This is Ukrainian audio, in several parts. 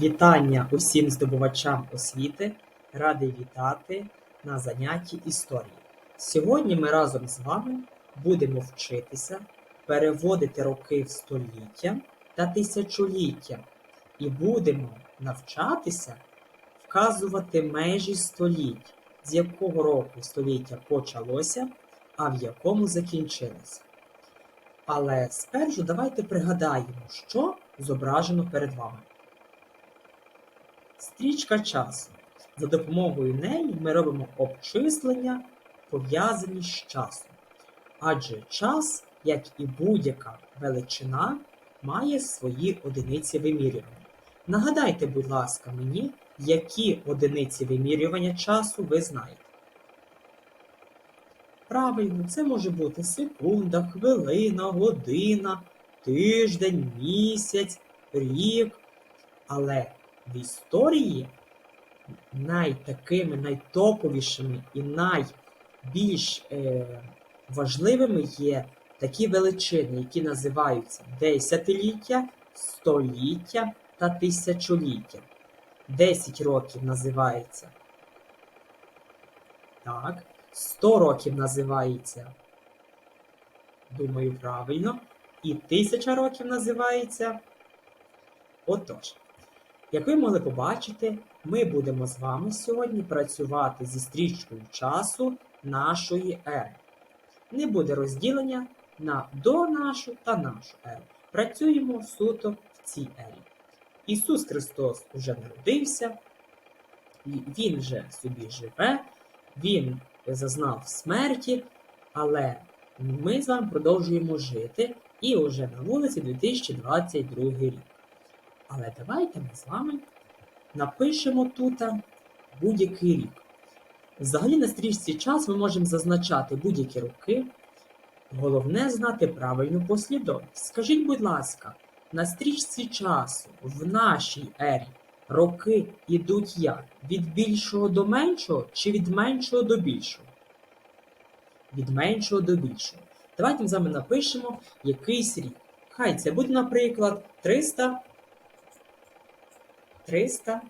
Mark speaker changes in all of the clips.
Speaker 1: Вітання усім здобувачам освіти. Радий вітати на занятті історії. Сьогодні ми разом з вами будемо вчитися переводити роки в століття та тисячоліття і будемо навчатися вказувати межі століть, з якого року століття почалося, а в якому закінчилося. Але спершу давайте пригадаємо, що зображено перед вами. Стрічка часу. За допомогою неї ми робимо обчислення, пов'язані з часом. Адже час, як і будь-яка величина, має свої одиниці вимірювання. Нагадайте, будь ласка, мені, які одиниці вимірювання часу ви знаєте. Правильно, це може бути секунда, хвилина, година, тиждень, місяць, рік. Але в історії найтакими найтоповішими і найбільш е, важливими є такі величини, які називаються десятиліття, століття та тисячоліття. 10 років називається. Так. 100 років називається. Думаю, правильно. І 1000 років називається. Отож. Як ви могли побачити, ми будемо з вами сьогодні працювати зі стрічкою часу нашої ери. Не буде розділення на до нашу та нашу еру. Працюємо суто в цій ері. Ісус Христос уже народився, Він вже собі живе, Він зазнав смерті, але ми з вами продовжуємо жити і вже на вулиці 2022 рік. Але давайте ми з вами напишемо тут будь-який рік. Взагалі на стрічці час ми можемо зазначати будь-які роки. Головне знати правильну послідовність. Скажіть, будь ласка, на стрічці часу в нашій ері роки йдуть як? Від більшого до меншого чи від меншого до більшого? Від меншого до більшого. Давайте ми з вами напишемо якийсь рік. Хай це буде, наприклад, 300. 300.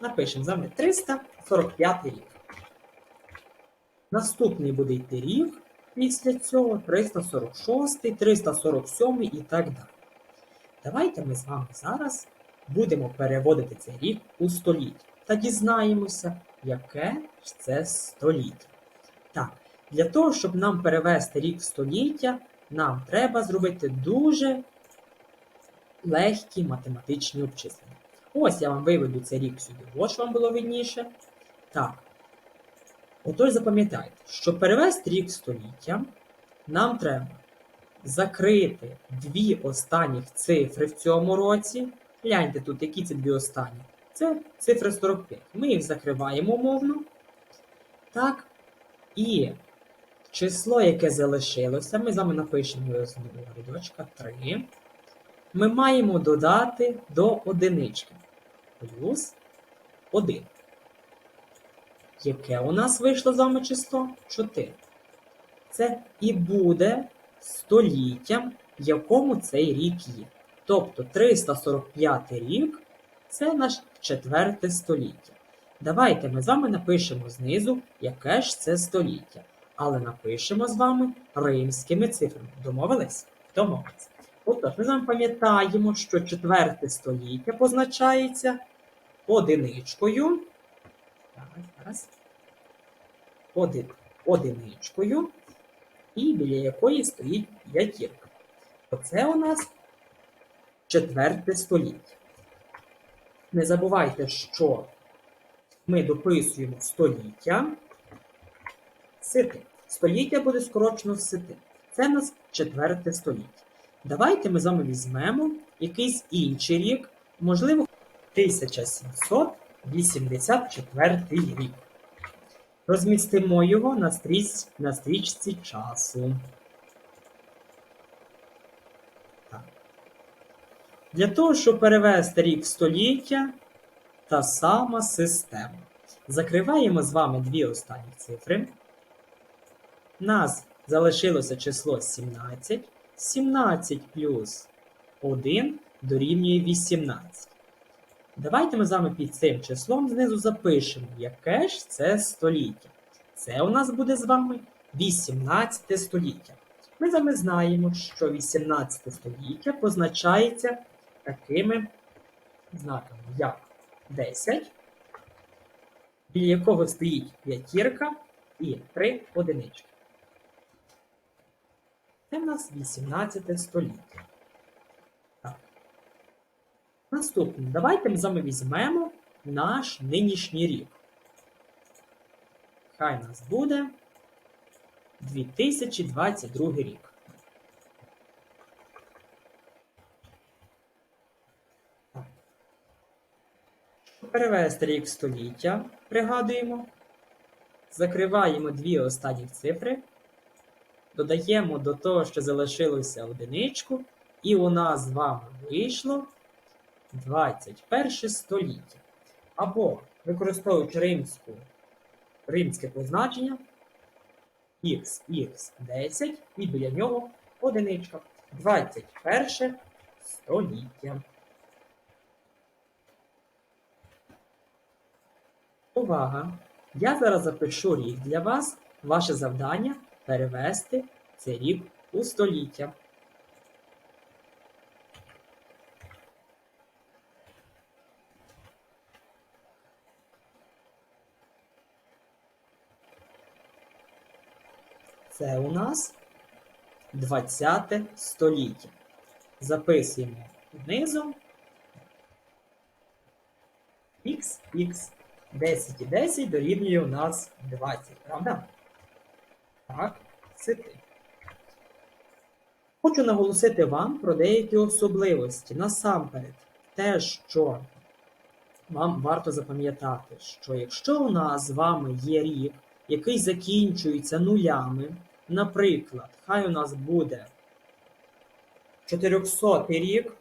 Speaker 1: Напишемо з вами 345 рік. Наступний буде йти рік після цього 346, 347 і так далі. Давайте ми з вами зараз будемо переводити цей рік у століття та дізнаємося, яке ж це століття. Так, для того, щоб нам перевести рік в століття, нам треба зробити дуже легкі математичні обчислення. Ось я вам виведу цей рік сюди, ось вам було видніше. Так. Отож запам'ятайте, щоб перевести рік століття, нам треба закрити дві останніх цифри в цьому році. Гляньте тут, які це дві останні. Це цифра 45. Ми їх закриваємо умовно. Так. І число, яке залишилося, ми з вами напишемо його знову рядочка 3. Ми маємо додати до одинички. Плюс 1. Яке у нас вийшло з число? 4. Це і буде століттям, в якому цей рік є. Тобто 345 рік це наш четверте століття. Давайте ми з вами напишемо знизу, яке ж це століття. Але напишемо з вами римськими цифрами. Домовились? Домовились. Отож, ми вами пам'ятаємо, що четверте століття позначається одиничкою. Зараз. Один, одиничкою, і біля якої стоїть п'ятірка. Оце у нас четверте століття. Не забувайте, що ми дописуємо століття сити. Століття буде скорочено в сити. Це у нас четверте століття. Давайте ми з вами візьмемо якийсь інший рік, можливо, 1784 рік. Розмістимо його на, стріч, на стрічці часу. Так. Для того, щоб перевести рік століття, та сама система. Закриваємо з вами дві останні цифри. Нас залишилося число 17. 17 плюс 1 дорівнює 18. Давайте ми з вами під цим числом знизу запишемо, яке ж це століття. Це у нас буде з вами 18 століття. Ми з вами знаємо, що 18 століття позначається такими знаками, як 10, біля якого стоїть п'ятірка і 3 одинички. Це в нас 18 століття. Так. Наступне, давайте ми з вами візьмемо наш нинішній рік. Хай нас буде 2022 рік. Так. Перевести рік століття, пригадуємо. Закриваємо дві останні цифри, додаємо до того, що залишилося одиничку, і у нас з вами вийшло 21 століття. Або, використовуючи римську, римське позначення, XX10 і біля нього одиничка. 21 століття. Увага! Я зараз запишу рік для вас. Ваше завдання перевести цей рік у століття. Це у нас 20 століття. Записуємо знизу XX 10 і 10 дорівнює у нас 20, правда? Так, це ти. Хочу наголосити вам про деякі особливості. Насамперед, те, що вам варто запам'ятати, що якщо у нас з вами є рік, який закінчується нулями, наприклад, хай у нас буде 400 рік,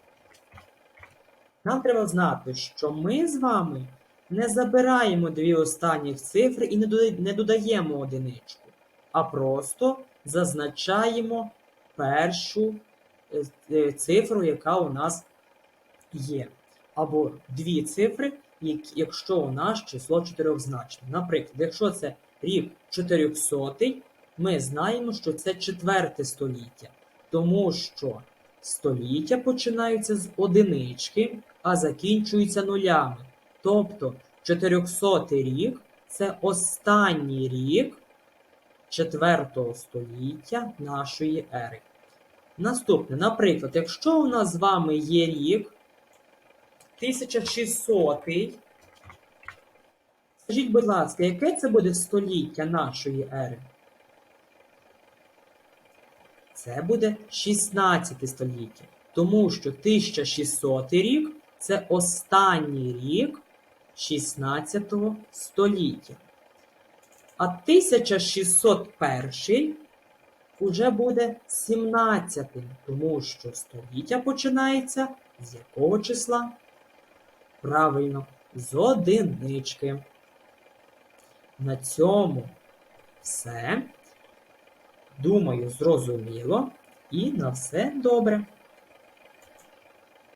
Speaker 1: нам треба знати, що ми з вами не забираємо дві останніх цифри і не додаємо одиничку, а просто зазначаємо першу е, е, цифру, яка у нас є. Або дві цифри, якщо у нас число чотирьохзначне. Наприклад, якщо це рік 400, ми знаємо, що це четверте століття, тому що століття починаються з одинички, а закінчуються нулями. Тобто 400 рік це останній рік 4 століття нашої ери. Наступне, наприклад, якщо у нас з вами є рік 1600, скажіть, будь ласка, яке це буде століття нашої ери? Це буде 16 століття, тому що 1600 рік це останній рік 16 століття. А 1601 уже буде 17, тому що століття починається з якого числа? Правильно, з одинички. На цьому все. Думаю, зрозуміло і на все добре.